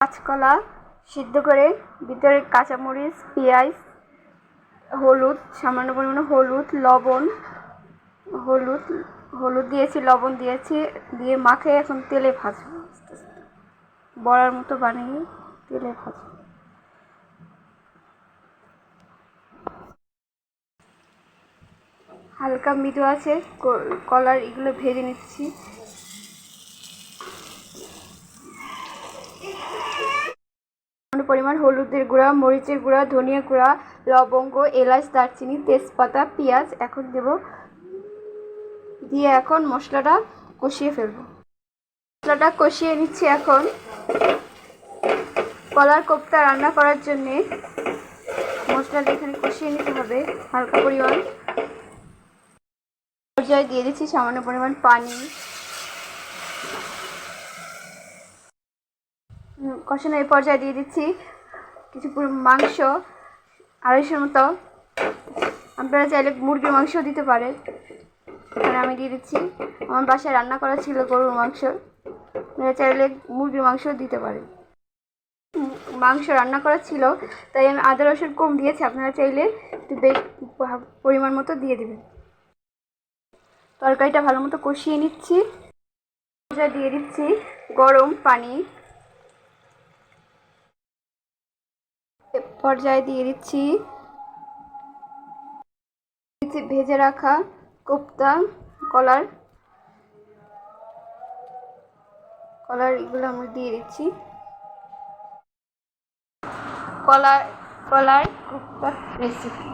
কাঁচকলা সিদ্ধ করে, ভিতরে কাঁচামরিচ, পেঁয়াজ, হলুদ, সামান্য পরিমাণে হলুদ, লবণ, হলুদ হলুদ দিয়েছি, লবণ দিয়েছি, দিয়ে মাখে এখন তেলে ভাজবো আস্তে আস্তে। বড়ার মতো বানিয়ে তেলে ভাজবো। হালকা মৃদু আছে কলার এগুলো ভেজে নিচ্ছি। পরিমাণ হলুদের গুঁড়া, মরিচের গুঁড়া, ধনিয়া গুঁড়া, লবঙ্গ, এলাচ, দারচিনি, তেজপাতা, পেঁয়াজ এখন দেব। দিয়ে এখন মশলাটা কষিয়ে ফেলব। মশলাটা কষিয়ে নিচ্ছি এখন। কলার কোপ্তা রান্না করার জন্যে মশলাটা এখানে কষিয়ে নিতে হবে হালকা পরিমাণ। পর্যায়ে দিয়ে দিচ্ছি সামান্য পরিমাণ পানি। হুম, কষানো এই পর্যায়ে দিয়ে দিচ্ছি কিছু মাংস আড়াইশোর মতো। আপনারা চাইলে মুরগির মাংসও দিতে পারেন। এখানে আমি দিয়ে দিচ্ছি। আমার বাসায় রান্না করা ছিল গরুর মাংস। আপনারা চাইলে মুরগির মাংসও দিতে উম, মাংস রান্না করা ছিল তাই আমি আদা রসুন কম দিয়েছি। আপনারা চাইলে একটু পরিমাণ মতো দিয়ে দেবেন। তরকারিটা ভালো মতো কষিয়ে নিচ্ছি। দিয়ে দিচ্ছি গরম পানি। পর্যায়ে দিয়ে দিচ্ছি। ভেজে রাখা কোপ্তা, কলার। কলার এগুলো আমরা দিয়ে দিচ্ছি। কলার কলার কোপ্তা রেসিপি